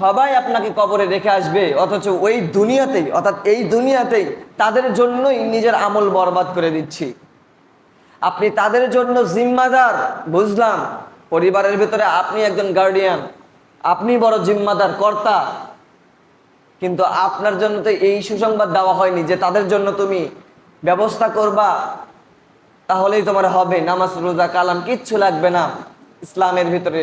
সবাই আপনাকে কবরে রেখে আসবে, অথচ ওই দুনিয়াতেই, অর্থাৎ এই দুনিয়াতেই তাদের জন্যই নিজের আমল বরবাদ করে দিচ্ছি। আপনি তাদের জন্য জিম্মাদার, বুঝলাম। পরিবারের ভিতরে আপনি একজন গার্ডিয়ান আপনি বড় জিম্মাদার, কর্তা। কিন্তু আপনার জন্য তো এই সুসংবাদ দেওয়া হয়নি যে তাদের জন্য তুমি ব্যবস্থা করবা, তাহলেই তোমার হবে। নামাজ, রোজা, কালাম, কিচ্ছু লাগবে না। ইসলামের ভিতরে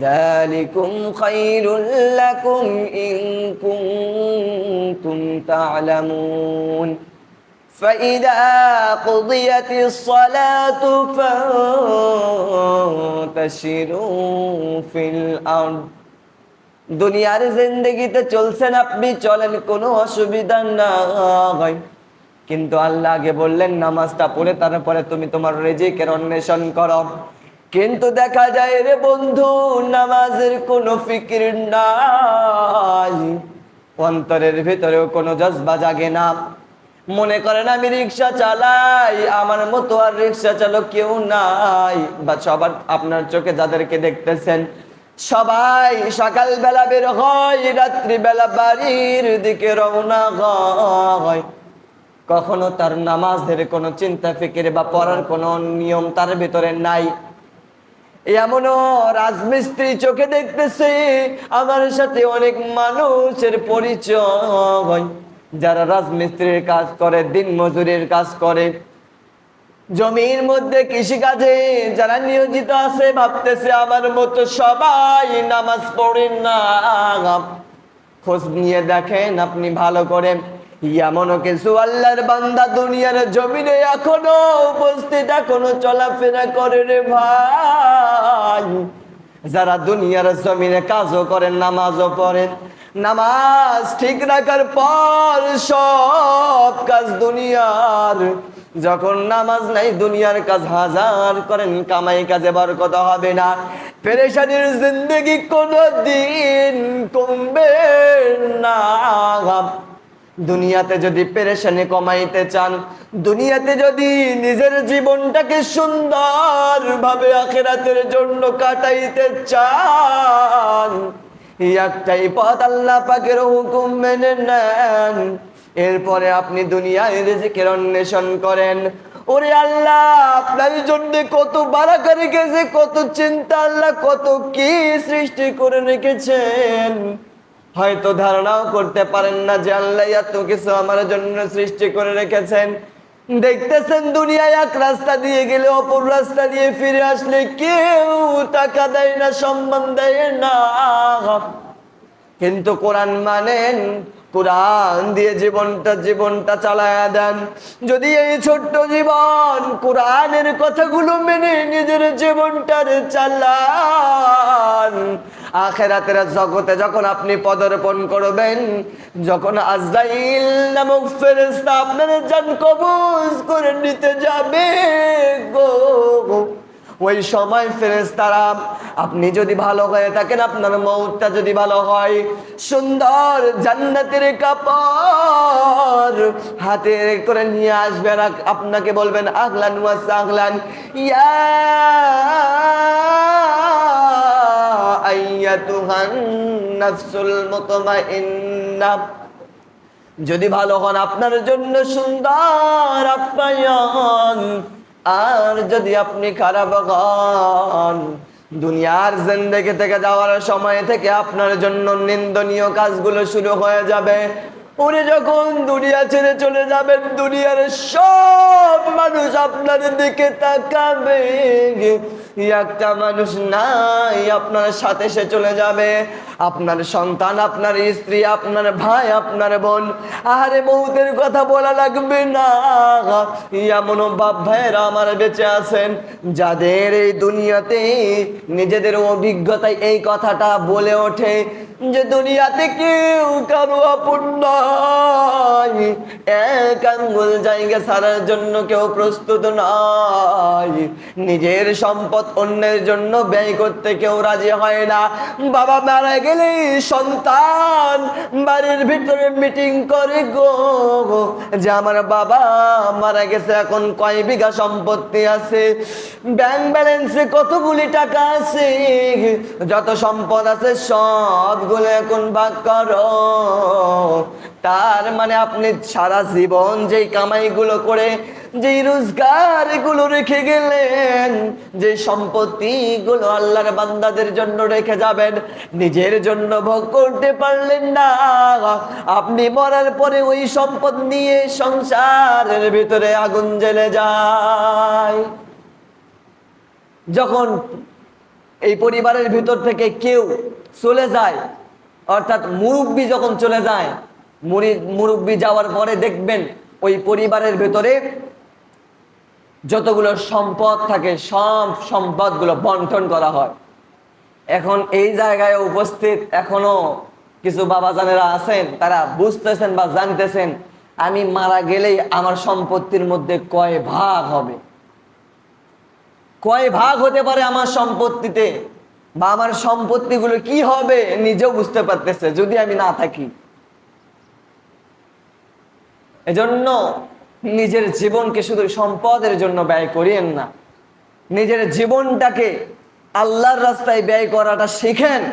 ذلكم خير لكم إن كنتم تعلمون فإذا قضيت الصلاة فانتشروا في الأرض দুনিয়ার জিন্দগিতে চলছেন আপনি চলেন কোনো অসুবিধা নাই কিন্তু আল্লাহ আগে বললেন নামাজটা পড়ে তারপরে তুমি তোমার রেজিকের অন্বেষণ করো কিন্তু দেখা যায় রে বন্ধু, নামাজের কোনো ফিকির নাই। অন্তরের ভিতরেও কোনো জজবা জাগে না। মনে করেন আমি রিক্সা চালাই, আমার মতো আর রিক্সা চালক কেউ নাই। বা সবার, আপনার চোখে যাদেরকে দেখতেছেন, সবাই সকালবেলা বের হয়, রাত্রিবেলা বাড়ির দিকে রওনা হয়। কখনো তার নামাজের কোনো চিন্তা, ফিকির বা পড়ার কোনো নিয়ম তার ভিতরে নাই। এমনও রাজমিস্ত্রি চোখে দেখতেছে, আমার সাথে অনেক মানুষের পরিচয়। যারা রাজমিস্ত্রির কাজ করে, দিন মজুরির কাজ করে। জমির মধ্যে কৃষিকাজে যারা নিয়োজিত আছে, ভাবতেছে আমার মতো সবাই নামাজ পড়েন না। খোঁজ নিয়ে দেখেন আপনি ভালো করে। এমনও কিছু আল্লাহর বান্দা দুনিয়ার জমিনে এখনও উপস্থিত, এখনও চলাফেরা করে রে ভাই। যারা দুনিয়ার জমিনে কাজও করেন, নামাজও পড়েন, নামাজ ঠিক রাখার পর সব কাজ দুনিয়ার। যখন নামাজ নাই, দুনিয়ার কাজ হাজার করেন, কামাই কাজে বরকত হবে না। পেরেশানির জিন্দগি কোনো দিন কমবে না। দুনিয়াতে যদি পেরেশানি কমাইতে চান, দুনিয়াতে যদি নিজের জীবনটাকে সুন্দর ভাবে আখেরাতের জন্য কাটাইতে চান একটাই পথ আল্লাহ পাকের হুকুম মেনে নেন। এরপরে আপনি দুনিয়ায় রিজিকের অন্বেষণ করেন। ওরে আল্লাহ, আপনার জন্য কত বারাকা রেখেছে, কত চিন্তা আল্লাহ, কত কি সৃষ্টি করে রেখেছেন। হয়তো ধারণাও করতে পারেন না যে আল্লাহ এত কিছু আমার জন্য সৃষ্টি করে রেখেছেন। দেখতেছেন দুনিয়ায় এক রাস্তা দিয়ে গেলে অপর রাস্তা দিয়ে ফিরে আসলে কেউ টাকা দেয় না, সম্মান দেয় না। কিন্তু কোরআন মানেন কোরআন দিয়ে জীবনটা জীবনটা চালায়া দেন। যদি এই ছোট্ট জীবন কোরআনের কথাগুলো মেনে নিজের জীবনটার চালান, আখেরাতের জগতে যখন আপনি পদার্পণ করবেন, যখন আজরাইল নামক ফেরেশতা আপনার জান কবজ করে নিতে যাবে গো। ওই সময় ফেরেস্তারা আপনি যদি ভালো হয়ে থাকেন, আপনার মৌতটা যদি ভালো হয়, সুন্দর জান্নাতের কাপড় হাতে করে নিয়ে আসবেন আপনাকে বলবেন আগলান ওয়াস আগলান ইয়া আইয়াতুহান নাফসুল মুতমাইন্না। যদি ভালো হন, আপনার জন্য সুন্দর আপ্যায়ন। আর যদি আপনি খারাপ হন, দুনিয়ার জিন্দেগি থেকে যাওয়ার সময় থেকে আপনার জন্য নিন্দনীয় কাজগুলো শুরু হয়ে যাবে। উনি যখন দুনিয়া ছেড়ে চলে যাবেন, দুনিয়ার সব মানুষ আপনার দিকে তাকাবে। একটা মানুষ নাই, আপনার সাথে সে চলে যাবে। আপনার সন্তান, আপনার স্ত্রী, আপনার ভাই, আপনার বোন। আরে মৌতের কথা বলা লাগবে না। এমন বাপ ভাইয়েরা আমার বেঁচে আছেন, যাদের এই দুনিয়াতে নিজেদের অভিজ্ঞতায় এই কথাটা বলে ওঠে যে, দুনিয়াতে কেউ কারও আপন এক আঙ্গুল জায়গা ছাড়ার জন্য কেউ প্রস্তুত নয় নিজের সম্পদ অন্যের জন্য ব্যয় করতে কেউ রাজি হয় না। বাবা মারা গেলে সন্তান বাড়ির ভিতরে মিটিং করে গো। যে আমার বাবা মারা গেছে, এখন কয় বিঘা সম্পত্তি আছে? ব্যাংক ব্যালেন্সে কতগুলি টাকা আছে? যত সম্পদ আছে সবগুলো এখন ভাগ করো। তার মানে আপনি সারা জীবন যেই কামাইগুলো করে, যেই রোজগারগুলো রেখে গেলেন যে সম্পত্তি গুলো আল্লাহর বান্দাদের জন্য রেখে যাবেন, নিজের জন্য ভোগ করতে পারলেন না। আপনি মরার পরে ওই সম্পদ নিয়ে সংসারের ভিতরে আগুন জ্বেলে যায়। যখন এই পরিবারের ভিতর থেকে কেউ চলে যায়, অর্থাৎ মুরব্বী যখন চলে যায় মুরি- মুরব্বী যাওয়ার পরে দেখবেন ওই পরিবারের ভেতরে যতগুলো সম্পদ থাকে, সব সম্পদগুলো বন্টন করা হয়। এখন এই জায়গায় উপস্থিত এখনও কিছু বাবাজানেরা আছেন, তারা বুঝতেছেন বা জানতেছেন, আমি মারা গেলেই আমার সম্পত্তির মধ্যে কয় ভাগ হবে? কয় ভাগ হতে পারে আমার সম্পত্তিতে? বা আমার সম্পত্তিগুলো কি হবে নিজেও বুঝতে পারতেছে, যদি আমি না থাকি। এজন্য নিজের জীবনকে শুধু সম্পদের জন্য ব্যয় করিয়েন না। নিজের জীবনটাকে আল্লাহর রাস্তায় ব্যয় করাটা শিখেন।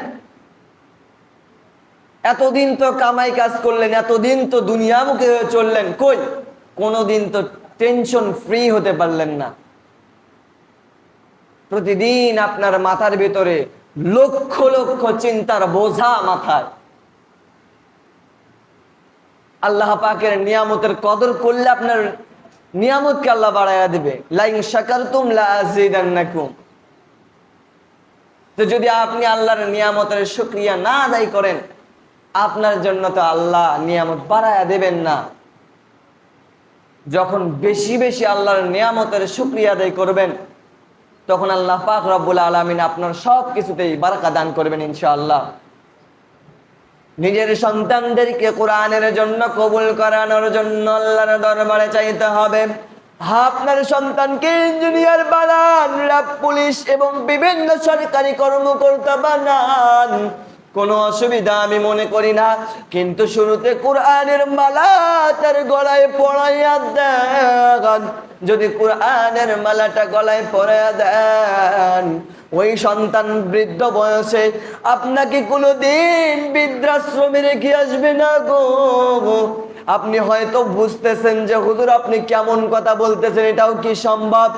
এতদিন তো কামাই কাজ করলেন, এতদিন তো দুনিয়ামুখী হয়ে চললেন, কই? কোনোদিন তো টেনশন ফ্রি হতে পারলেন না। প্রতিদিন আপনার মাথার ভিতরে লক্ষ লক্ষ চিন্তার বোঝা মাথায়। আল্লাহ পাকের নিয়ামতের কদর করলে আপনার নিয়ামতকে আল্লাহ বাড়াইয়া দিবে। লাইন শাকারতুম লা আযীদান্নাকুম। তো যদি আপনি আল্লাহর নিয়ামতের শুকরিয়া না আদায় করেন, আপনার জন্য তো আল্লাহ নিয়ামত বাড়াইয়া দেবেন না। যখন বেশি বেশি আল্লাহর নিয়ামতের শুকরিয়া আদায় করবেন, তখন আল্লাহ পাক রব্বুল আলমিন আপনার সব কিছুতেই বারাকা দান করবেন ইনশাআল্লাহ। নিজের সন্তানদেরকে কোরআনের জন্য কবুল করানোর জন্য আল্লাহর দরবারে চাইতে হবে। আপনার সন্তানকে ইঞ্জিনিয়ার বানান, র্যাব পুলিশ এবং বিভিন্ন সরকারি কর্মকর্তা বানান। কোনো অসুবিধা আমি মনে করি না। কিন্তু শুরুতে কোরআনের মালা তার গলায় পড়াইয়া দেন। যদি কোরআনের মালাটা গলায় পড়াইয়া দেন, ওই সন্তান বৃদ্ধ বয়সে আপনাকে কোনো দিন বৃদ্ধাশ্রমে রেখে আসবে না গো। আপনি হয়তো বুঝতেছেন যে, হুজুর, আপনি কেমন কথা বলতেছেন? এটাও কি সম্ভব?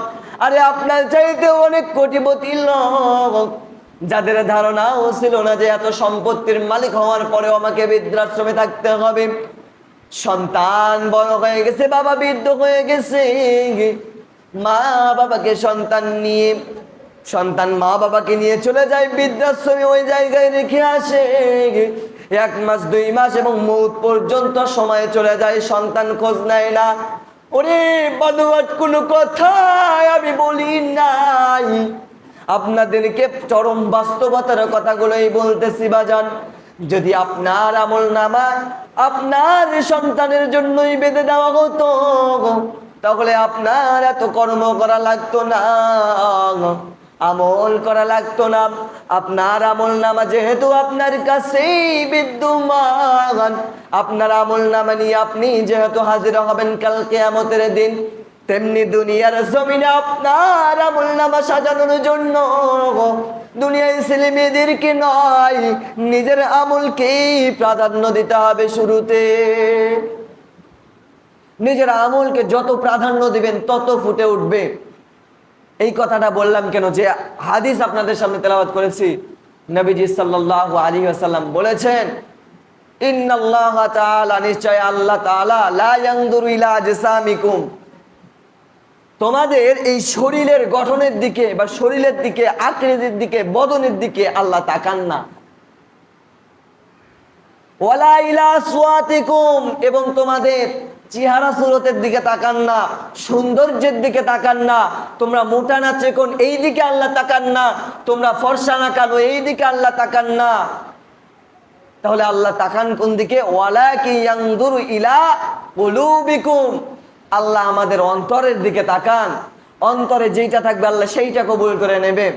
আরে, আপনার চাইতে অনেক কোটিপতি লোক। যাদের ধারণাও ছিল না যে এত সম্পত্তির মালিক হওয়ার পরেও আমাকে বৃদ্ধাশ্রমে থাকতে হবে। সন্তান বড় হয়ে গেছে, বাবা বৃদ্ধ হয়ে গেছে। মা বাবাকে সন্তান নিয়ে, সন্তান মা বাবাকে নিয়ে চলে যায় বৃদ্ধাশ্রমে, ওই জায়গায় রেখে আসে। এক মাস, দুই মাস এবং মৌত পর্যন্ত সময় চলে যায়, সন্তান খোঁজ নেয় না। ওরে বানুয়াট কোনো কথা আমি বলি নাই। আপনাদেরকে চরম বাস্তবতার কথাগুলোই বলতেছি, বাজান। যদি আপনার আমল নামা আপনার সন্তানের জন্যই বেঁধে দেওয়া হতো, তাহলে আপনার এত কর্ম করা লাগতো না, আমল করা লাগতো না। আপনার আমল নামা যেহেতু আপনার কাছেই বিদ্যমান, আপনার আমল নামা নিয়ে আপনি যেহেতু হাজির হবেন কালকে আমতের দিন তেমনি দুনিয়ার জমিনে আপনার আমল নামা সাজানোর জন্য। দুনিয়ায় ছেলে মেয়েদেরকে নয়, নিজের আমলকেই প্রাধান্য দিতে হবে শুরুতে। নিজের আমলকে যত প্রাধান্য দিবেন, তত ফুটে উঠবে। এই কথাটা বললাম কেন? যে হাদিস আপনাদের সামনে তেলাওয়াত করেছি। নবীজি সাল্লাল্লাহু আলাইহি ওয়াসাল্লাম বলেছেন, ইন্নাল্লাহ তাআলা, নিশ্চয় আল্লাহ তাআলা, লা ইয়ানজুরু ইলা আজসামিকুম। তোমাদের এই শরীরের গঠনের দিকে বা শরীরের দিকে, আকৃতির দিকে, বদনের দিকে আল্লাহ তাকান না। এবং তোমাদের চেহারা সুরতের দিকে তাকান না, সৌন্দর্যের দিকে তাকান না, তোমরা মোটা না চেকন, এই দিকে আল্লাহ তাকান না, তোমরা ফর্সা না কালো, এই দিকে আল্লাহ তাকান না। তাহলে আল্লাহ তাকান কোন দিকে? ওয়ালা কি ইলা আল্লাহ আমাদের অন্তরের দিকে তাকান। অন্তরে যেইটা থাকবে আল্লাহ সেইটা কবুল করে নেবে।